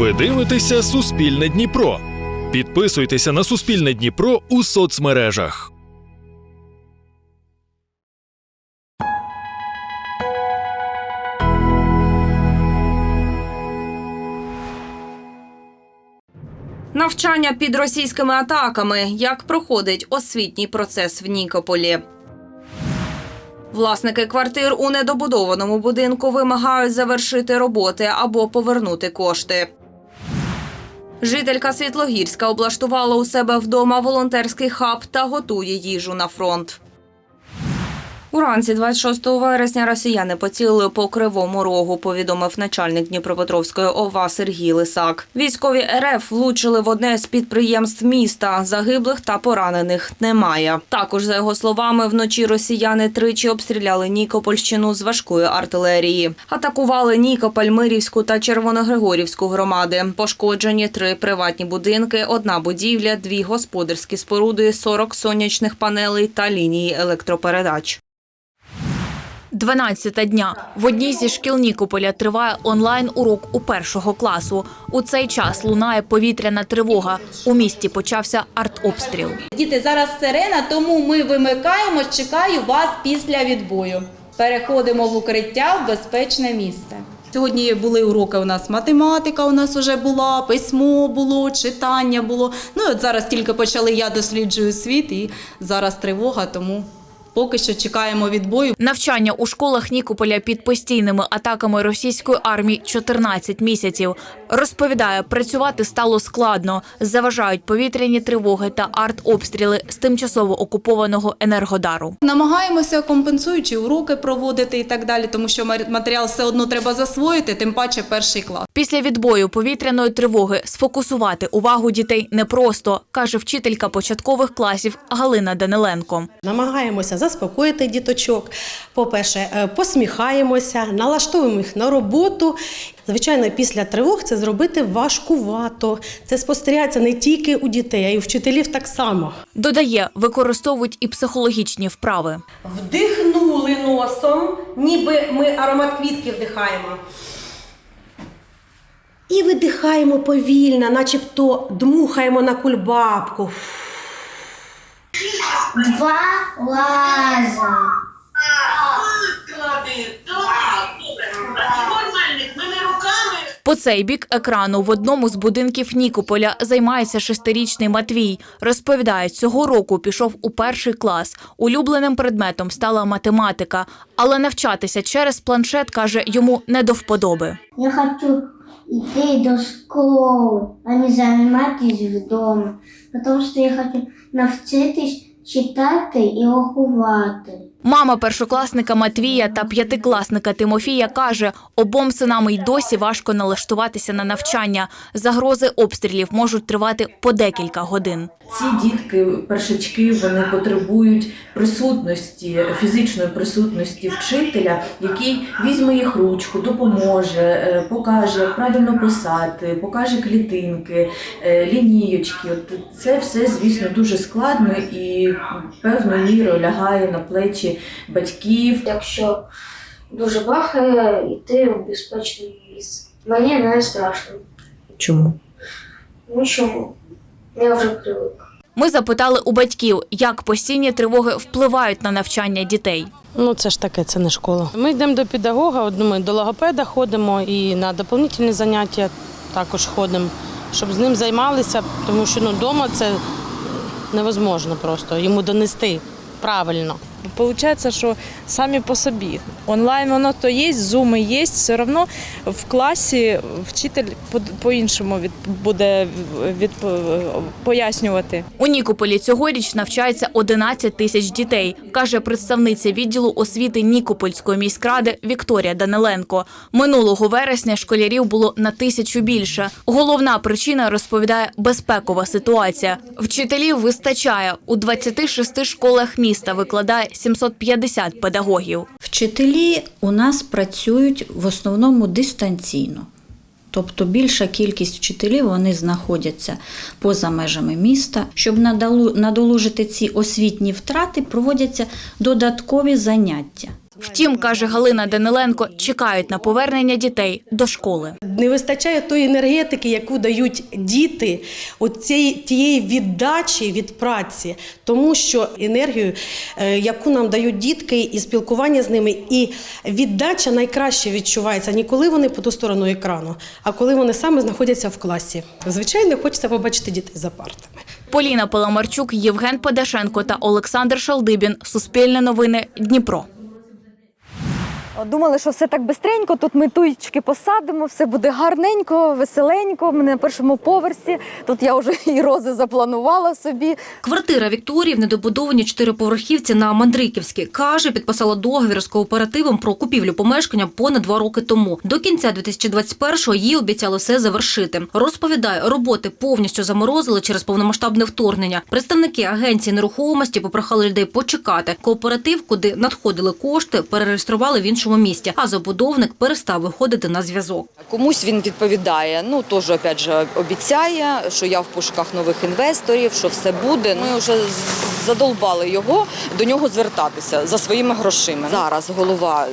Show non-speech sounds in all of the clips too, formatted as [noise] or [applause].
Ви дивитеся Суспільне Дніпро. Підписуйтеся на Суспільне Дніпро у соцмережах. Навчання під російськими атаками. Як проходить освітній процес в Нікополі? Власники квартир у недобудованому будинку вимагають завершити роботи або повернути кошти. Жителька Світлогірська облаштувала у себе вдома волонтерський хаб та готує їжу на фронт. Уранці 26 вересня росіяни поцілили по кривому рогу, повідомив начальник Дніпропетровської ОВА Сергій Лисак. Військові РФ влучили в одне з підприємств міста. Загиблих та поранених немає. Також, за його словами, вночі росіяни тричі обстріляли Нікопольщину з важкої артилерії. Атакували Нікополь, Мирівську та Червоногригорівську громади. Пошкоджені три приватні будинки, одна будівля, дві господарські споруди, 40 сонячних панелей та лінії електропередач. 12 дня. В одній зі шкіл Нікополя триває онлайн-урок у першого класу. У цей час лунає повітряна тривога. У місті почався артобстріл. Діти, зараз сирена, тому ми вимикаємо, чекаю вас після відбою. Переходимо в укриття в безпечне місце. Сьогодні були уроки у нас математика, у нас вже була, письмо було, читання було. Ну от зараз тільки почали я досліджую світ, і зараз тривога, тому поки що чекаємо відбою. Навчання у школах Нікополя під постійними атаками російської армії 14 місяців. Розповідає, працювати стало складно. Заважають повітряні тривоги та артобстріли з тимчасово окупованого енергодару. Намагаємося компенсуючи уроки проводити і так далі, тому що матеріал все одно треба засвоїти, тим паче перший клас. Після відбою повітряної тривоги сфокусувати увагу дітей непросто, каже вчителька початкових класів Галина Даниленко. Намагаємося заспокоїти діточок. По-перше, е, посміхаємося, налаштовуємо їх на роботу. Звичайно, після тривог це зробити важкувато. Це спостерігається не тільки у дітей, а й у вчителів так само. Додає, використовують і психологічні вправи. Вдихнули носом, ніби ми аромат квітки вдихаємо. І видихаємо повільно, начебто дмухаємо на кульбабку. Два лаза. По цей бік екрану в одному з будинків Нікополя займається шестирічний Матвій. Розповідає, цього року пішов у перший клас. Улюбленим предметом стала математика, але навчатися через планшет каже йому не до вподоби. Я хочу йти до школи, а не займатися вдома. Тому що я хочу навчитись читати і рахувати. Мама першокласника Матвія та п'ятикласника Тимофія каже, обом синам й досі важко налаштуватися на навчання. Загрози обстрілів можуть тривати по декілька годин. Ці дітки, першачки, вони потребують присутності, фізичної присутності вчителя, який візьме їх ручку, допоможе, е, покаже як правильно писати, покаже клітинки, е, лінієчки. Це все, звісно, дуже складно і певною мірою лягає на плечі батьків. Якщо дуже бахає, йти в безпечне місце. Мені не страшно. Чому? Ну чому? Я вже привик. Ми запитали у батьків, як постійні тривоги впливають на навчання дітей. Ну, це ж таке, це не школа. Ми йдемо до педагога, ми до логопеда ходимо і на доповнительні заняття також ходимо, щоб з ним займалися, тому що ну, вдома це невозможно просто йому донести правильно. Получается, що самі по собі. Онлайн воно то є, зуми є, все одно в класі вчитель по- по-іншому від, буде від, пояснювати. У Нікополі цьогоріч навчається 11 тисяч дітей, каже представниця відділу освіти Нікопольської міськради Вікторія Даниленко. Минулого вересня школярів було на тисячу більше. Головна причина розповідає безпекова ситуація. Вчителів вистачає у 26 школах міста. Викладає 750 педагогів. Вчителі у нас працюють в основному дистанційно. Тобто більша кількість вчителів вони знаходяться поза межами міста. Щоб надолужити ці освітні втрати, проводяться додаткові заняття. Втім, каже Галина Даниленко, чекають на повернення дітей до школи. Не вистачає тої енергетики, яку дають діти, от цієї тієї віддачі від праці, тому що енергію, е, яку нам дають дітки, і спілкування з ними, і віддача найкраще відчувається не коли вони по ту сторону екрану, а коли вони саме знаходяться в класі. Звичайно, хочеться побачити дітей за партами. Поліна Паламарчук, Євген Подашенко та Олександр Шалдибін. Суспільне новини Дніпро. Думали, що все так бистренько, тут ми туєчки посадимо, все буде гарненько, веселенько. Ми на першому поверсі. Тут я вже [laughs] і рози запланувала собі. Квартира Вікторії в недобудованій чотириповерхівці на Мандриківській. Каже, підписала договір з кооперативом про купівлю помешкання понад два роки тому. До кінця 2021-го їй обіцяли все завершити. Розповідає, роботи повністю заморозили через повномасштабне вторгнення. Представники агенції нерухомості попрохали людей почекати. Кооператив, куди надходили кошти, перереєстрували в іншому місті, а забудовник перестав виходити на зв'язок. Комусь він відповідає. Ну теж опять же обіцяє, що я в пошуках нових інвесторів, що все буде. Ми вже задолбали його до нього звертатися за своїми грошима. Зараз голова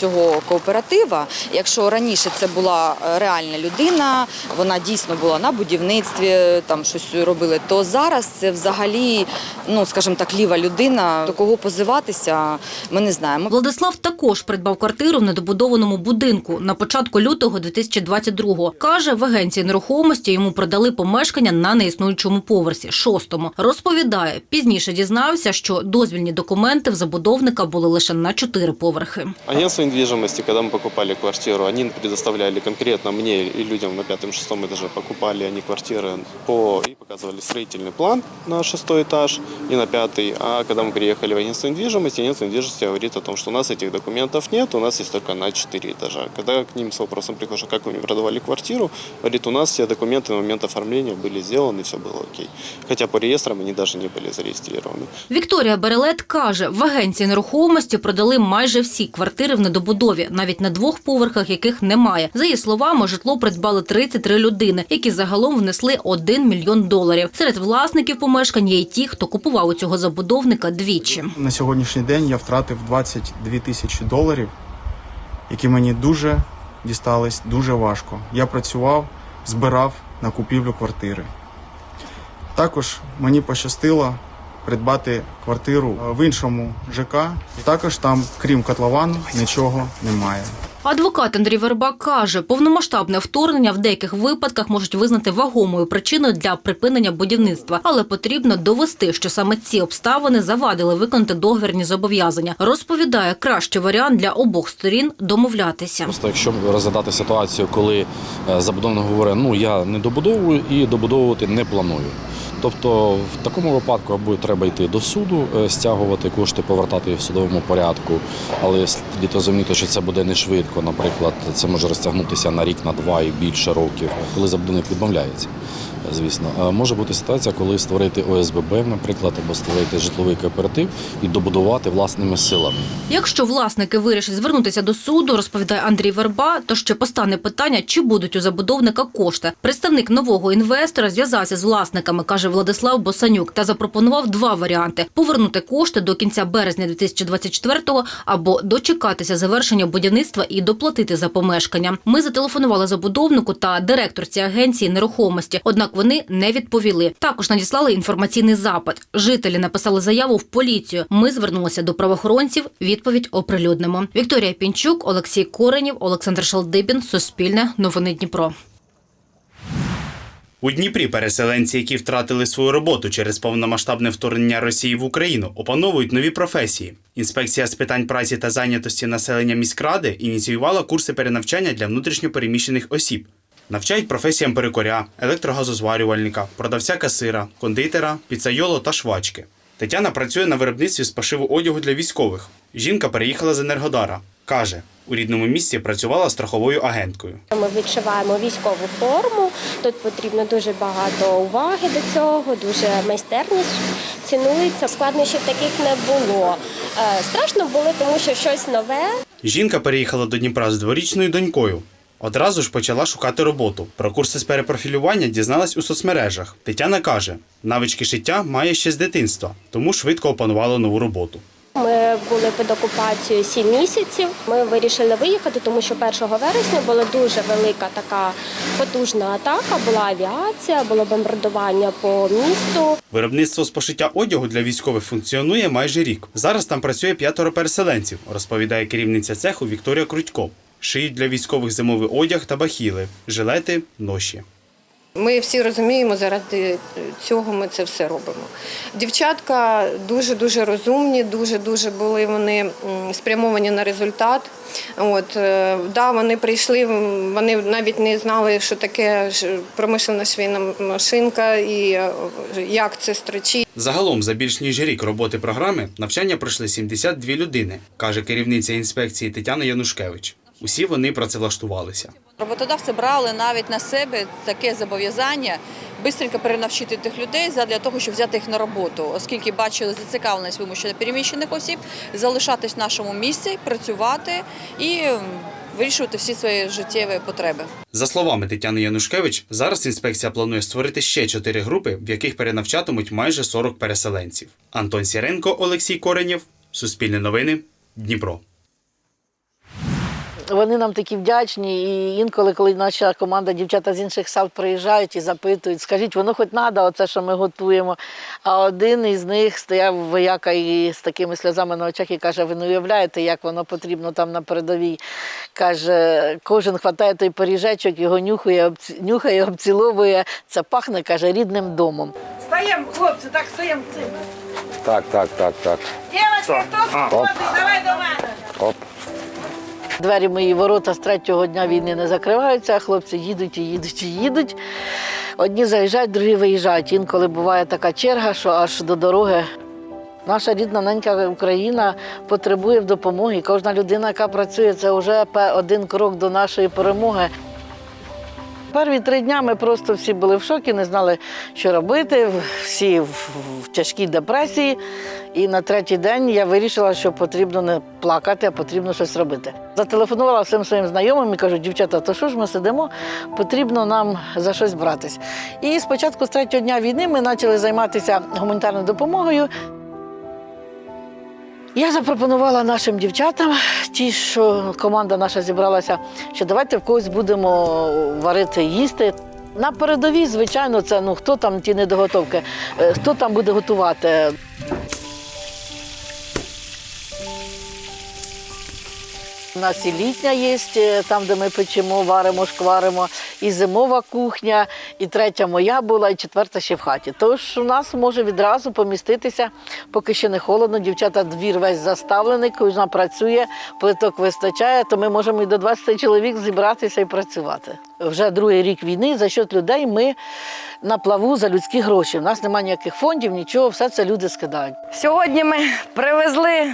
цього кооператива. Якщо раніше це була е, реальна людина, вона дійсно була на будівництві, там щось робили. То зараз це взагалі, ну скажімо так, ліва людина. До кого позиватися, ми не знаємо. Владислав також придбав квартиру в недобудованому будинку на початку лютого 2022-го. Каже, в агенції нерухомості йому продали помешкання на неіснуючому поверсі, шостому. Розповідає, пізніше дізнався, що дозвільні документи в забудовника були лише на чотири поверхи. Агентство недвижимости, когда мы покупали квартиру, они предоставляли конкретно мне и людям на пятом-шестом этаже покупали они квартиры по и показывали строительный план на шестой этаж и на пятый. А когда мы приехали в агентство недвижимости, агентство недвижимости говорит о том, что у нас этих документов нет, у нас есть только на четыре этажа. Когда к ним с вопросом прихожу, как вы мне продавали квартиру, говорит, у нас все документы на момент оформления были сделаны, все было окей. Хотя по реестрам они даже не были зарегистрированы. Вікторія Берелет каже, в агенції нерухомості продали майже всі квартири в недобудові, навіть на двох поверхах, яких немає. За її словами, житло придбали 33 людини, які загалом внесли 1 мільйон доларів. Серед власників помешкань є й ті, хто купував у цього забудовника двічі. На сьогоднішній день я втратив 22 тисячі доларів, які мені дуже дістались дуже важко. Я працював, збирав на купівлю квартири. Також мені пощастило придбати квартиру в іншому ЖК. Також там, крім котловану, нічого немає. Адвокат Андрій Верба каже, повномасштабне вторгнення в деяких випадках можуть визнати вагомою причиною для припинення будівництва, але потрібно довести, що саме ці обставини завадили виконати договірні зобов'язання. Розповідає, кращий варіант для обох сторін домовлятися. Просто якщо розглядати ситуацію, коли е, забудовник говорить, ну я не добудовую і добудовувати не планую. Тобто в такому випадку або треба йти до суду, е, стягувати кошти, повертати їх в судовому порядку, але слід розуміти, що це буде не швидко. Наприклад, це може розтягнутися на рік, на два і більше років, коли забудовник відмовляється. Звісно, Е, може бути ситуація, коли створити ОСББ, наприклад, або створити житловий кооператив і добудувати власними силами. Якщо власники вирішать звернутися до суду, розповідає Андрій Верба, то ще постане питання, чи будуть у забудовника кошти. Представник нового інвестора зв'язався з власниками, каже Владислав Босанюк, та запропонував два варіанти: повернути кошти до кінця березня 2024-го або дочекатися завершення будівництва і доплатити за помешкання. Ми зателефонували забудовнику та директорці агенції нерухомості, однак вони не відповіли. Також надіслали інформаційний запит. Жителі написали заяву в поліцію. Ми звернулися до правоохоронців. Відповідь оприлюднимо. Вікторія Пінчук, Олексій Коренів, Олександр Шалдибін. Суспільне. Новини Дніпро. У Дніпрі переселенці, які втратили свою роботу через повномасштабне вторгнення Росії в Україну, опановують нові професії. Інспекція з питань праці та зайнятості населення міськради ініціювала курси перенавчання для внутрішньопереміщених осіб. Навчають професіям перекоря, електрогазозварювальника, продавця касира, кондитера, піцайоло та швачки. Тетяна працює на виробництві з пошиву одягу для військових. Жінка переїхала з Енергодара. Каже, у рідному місті працювала страховою агенткою. Ми відшиваємо військову форму. Тут потрібно дуже багато уваги до цього, дуже майстерність цінується. Складнощів таких не було. Е, Страшно було, тому що щось нове. Жінка переїхала до Дніпра з дворічною донькою. Одразу ж почала шукати роботу. Про курси з перепрофілювання дізналась у соцмережах. Тетяна каже, навички шиття має ще з дитинства, тому швидко опанувала нову роботу. Ми були під окупацією 7 місяців. Ми вирішили виїхати, тому що 1 вересня була дуже велика така потужна атака. Була авіація, було бомбардування по місту. Виробництво з пошиття одягу для військових функціонує майже рік. Зараз там працює п'ятеро переселенців, розповідає керівниця цеху Вікторія Крутько. Шиють для військових зимовий одяг та бахіли, жилети, ноші. Ми всі розуміємо, заради цього ми це все робимо. Дівчатка дуже дуже розумні, дуже дуже були вони спрямовані на результат. От е, да, вони прийшли, вони навіть не знали, що таке промишлена швейна машинка і е, як це строчить. Загалом, за більш ніж рік роботи програми, навчання пройшли 72 людини, каже керівниця інспекції Тетяна Янушкевич. Усі вони працевлаштувалися. Роботодавці брали навіть на себе таке зобов'язання швидко перенавчити тих людей для того, щоб взяти їх на роботу, оскільки бачили зацікавленість вимушено переміщених осіб, залишатись в нашому місці, працювати і вирішувати всі свої життєві потреби. За словами Тетяни Янушкевич, зараз інспекція планує створити ще чотири групи, в яких перенавчатимуть майже 40 переселенців. Антон Сіренко, Олексій Коренєв, Суспільне новини, Дніпро. Вони нам такі вдячні. І інколи, коли наша команда дівчата з інших сел приїжджають і запитують, скажіть, воно хоч треба, оце, що ми готуємо. А один із них стояв вояка і з такими сльозами на очах і каже: ви не уявляєте, як воно потрібно там на передовій. Каже, кожен хватає той поріжечок, його нюхає, обці- нюхає, обціловує. Це пахне, каже, рідним домом. Стаємо, хлопці, так стаємо цим. Так, так, так, так. Дівчатки, хто сходить, давай до мене. Оп. Двері мої ворота з третього дня війни не закриваються, а хлопці їдуть і їдуть і їдуть. Одні заїжджають, другі виїжджають. Інколи буває така черга, що аж до дороги. Наша рідна ненька Україна потребує допомоги. Кожна людина, яка працює, це вже один крок до нашої перемоги. Перві три дня ми просто всі були в шокі, не знали, що робити. Всі в тяжкій депресії. І на третій день я вирішила, що потрібно не плакати, а потрібно щось робити. Зателефонувала всім своїм знайомим і кажу, дівчата, то що ж ми сидимо? Потрібно нам за щось братись. І спочатку з третього дня війни ми почали займатися гуманітарною допомогою. Я запропонувала нашим дівчатам, ті, що команда наша зібралася, що давайте в когось будемо варити їсти. На передовій, звичайно, це ну хто там ті недоготовки, е, хто там буде готувати. У нас і літня є, е, там, де ми печемо, варимо, шкваримо, і зимова кухня, і третя моя була, і четверта ще в хаті. Тож у нас може відразу поміститися, поки ще не холодно. Дівчата двір весь заставлений, кожна працює, плиток вистачає, то ми можемо і до 20 чоловік зібратися і працювати. Вже другий рік війни за счет людей ми на плаву за людські гроші. У нас немає ніяких фондів, нічого, все це люди скидають. Сьогодні ми привезли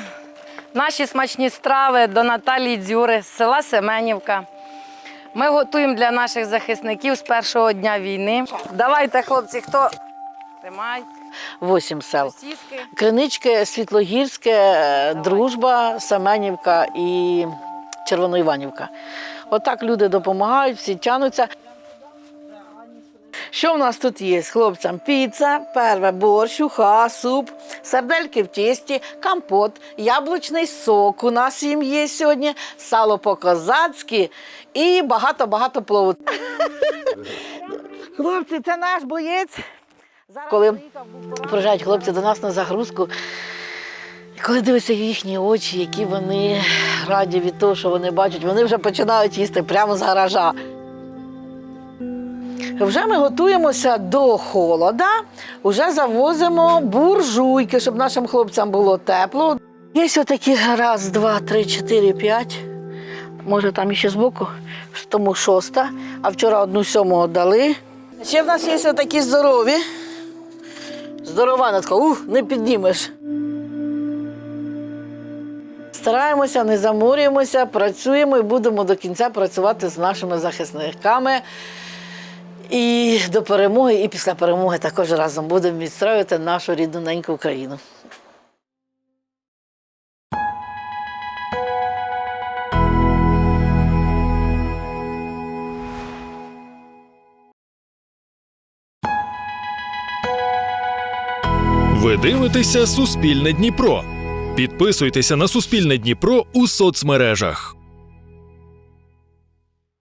наші смачні страви до Наталії Дзюри з села Семенівка. Ми готуємо для наших захисників з першого дня війни. Давайте, хлопці, хто тримай. Вісім сел. Кринички, Світлогірське, е, Дружба, Семенівка і Червоноіванівка. Отак люди допомагають, всі тянуться. Що в нас тут є з хлопцям? Піца, перве борщ, уха, суп, сардельки в тісті, компот, яблучний сок. У нас їм є сьогодні, сало по-козацьки і багато-багато плову. Хлопці, це наш боєць. Коли приїжджають хлопці до нас на загрузку, коли дивишся їхні очі, які вони раді від того, що вони бачать, вони вже починають їсти прямо з гаража. Вже ми готуємося до холода, вже завозимо буржуйки, щоб нашим хлопцям було тепло. Є отакі раз, два, три, чотири, п'ять. Може, там іще збоку, тому шоста, а вчора одну сьому дали. Ще в нас є такі здорові. Здорова, така, ух, не піднімеш. Стараємося, не заморюємося, працюємо і будемо до кінця працювати з нашими захисниками. І до перемоги, і після перемоги також разом будемо відстроювати нашу рідну неньку Україну. Ви дивитеся Суспільне Дніпро. Підписуйтеся на Суспільне Дніпро у соцмережах.